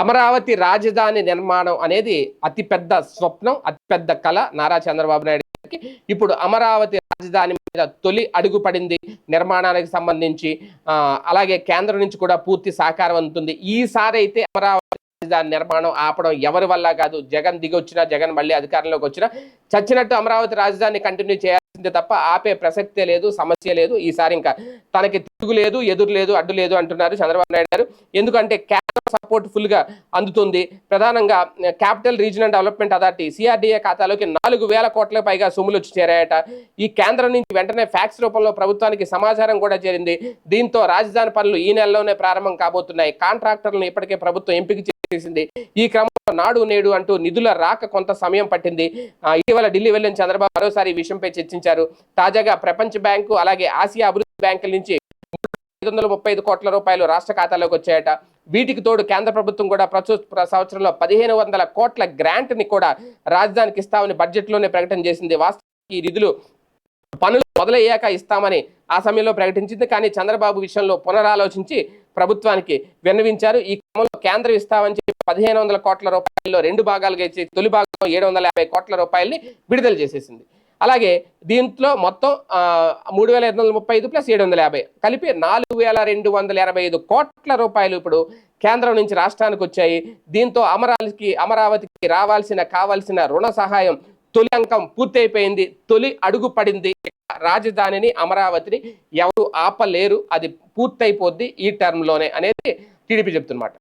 అమరావతి రాజధాని నిర్మాణం అనేది అతిపెద్ద స్వప్నం అతిపెద్ద కళ నారా చంద్రబాబు నాయుడు గారికి. ఇప్పుడు అమరావతి రాజధాని మీద తొలి అడుగు పడింది నిర్మాణానికి సంబంధించి. అలాగే కేంద్రం నుంచి కూడా పూర్తి సహకారం అందుతుంది. ఈసారి అయితే అమరావతి రాజధాని నిర్మాణం ఆపడం ఎవరి వల్ల కాదు. జగన్ దిగి వచ్చినా జగన్ మళ్ళీ అధికారంలోకి వచ్చినా చచ్చినట్టు అమరావతి రాజధాని కంటిన్యూ చేయాల్సిందే తప్ప ఆపే ప్రసక్తే లేదు సమస్య లేదు. ఈసారి ఇంకా తనకి తిరుగు లేదు ఎదురు లేదు అడ్డు లేదు అంటున్నారు చంద్రబాబు నాయుడు గారు. ఎందుకంటే సపోర్ట్ ఫుల్గా అందుతుంది. ప్రధానంగా capital regional development authority CRDA ఖాతాలోకి నాలుగు వేల కోట్ల పైగా సొమ్ములు వచ్చి చేరాయట. ఈ కేంద్రం నుంచి వెంటనే ఫ్యాక్స్ రూపంలో ప్రభుత్వానికి సమాచారం కూడా చేరింది. దీంతో రాజధాని పనులు ఈ నెలలోనే ప్రారంభం కాబోతున్నాయి. కాంట్రాక్టర్లను ఇప్పటికే ప్రభుత్వం ఎంపిక చేసింది ఈ క్రమంలో నాడు నేడు అంటూ నిధుల రాక కొంత సమయం పట్టింది. ఇటీవల ఢిల్లీ వెళ్ళిన చంద్రబాబు మరోసారి ఈ విషయంపై చర్చించారు. తాజాగా ప్రపంచ బ్యాంకు అలాగే ఆసియా అభివృద్ధి బ్యాంకుల నుంచి ఐదు వందల ముప్పై ఐదు కోట్ల రూపాయలు రాష్ట్ర ఖాతాలోకి వచ్చాయట. వీటికి తోడు కేంద్ర ప్రభుత్వం కూడా ప్రస్తుత సంవత్సరంలో పదిహేను వందల కోట్ల గ్రాంట్ని కూడా రాజధానికి ఇస్తామని బడ్జెట్లోనే ప్రకటన చేసింది. వాస్తవానికి ఈ నిధులు పనులు మొదలయ్యాక ఇస్తామని ఆ సమయంలో ప్రకటించింది. కానీ చంద్రబాబు విషయంలో పునరాలోచించి ప్రభుత్వానికి విన్నవించారు. ఈ క్రమంలో కేంద్రం ఇస్తామని చెప్పి పదిహేను వందల కోట్ల రూపాయల్లో రెండు భాగాలుగా ఇచ్చి తొలి భాగంలో ఏడు వందల యాభై కోట్ల రూపాయల్ని విడుదల చేసేసింది. అలాగే దీంట్లో మొత్తం మూడు వేల ఐదు వందల ముప్పై ఐదు ప్లస్ ఏడు వందల యాభై కలిపి నాలుగు వేల రెండు వందల ఎనభై ఐదు కోట్ల రూపాయలు ఇప్పుడు కేంద్రం నుంచి రాష్ట్రానికి వచ్చాయి. దీంతో అమరావతికి అమరావతికి రావాల్సిన కావాల్సిన రుణ సహాయం తొలి అంకం పూర్తయిపోయింది. తొలి అడుగు పడింది. రాజధానిని అమరావతిని ఎవరు ఆపలేరు. అది పూర్తయిపోద్ది ఈ టర్మ్లోనే అనేది టీడీపీ చెప్తున్నమాట.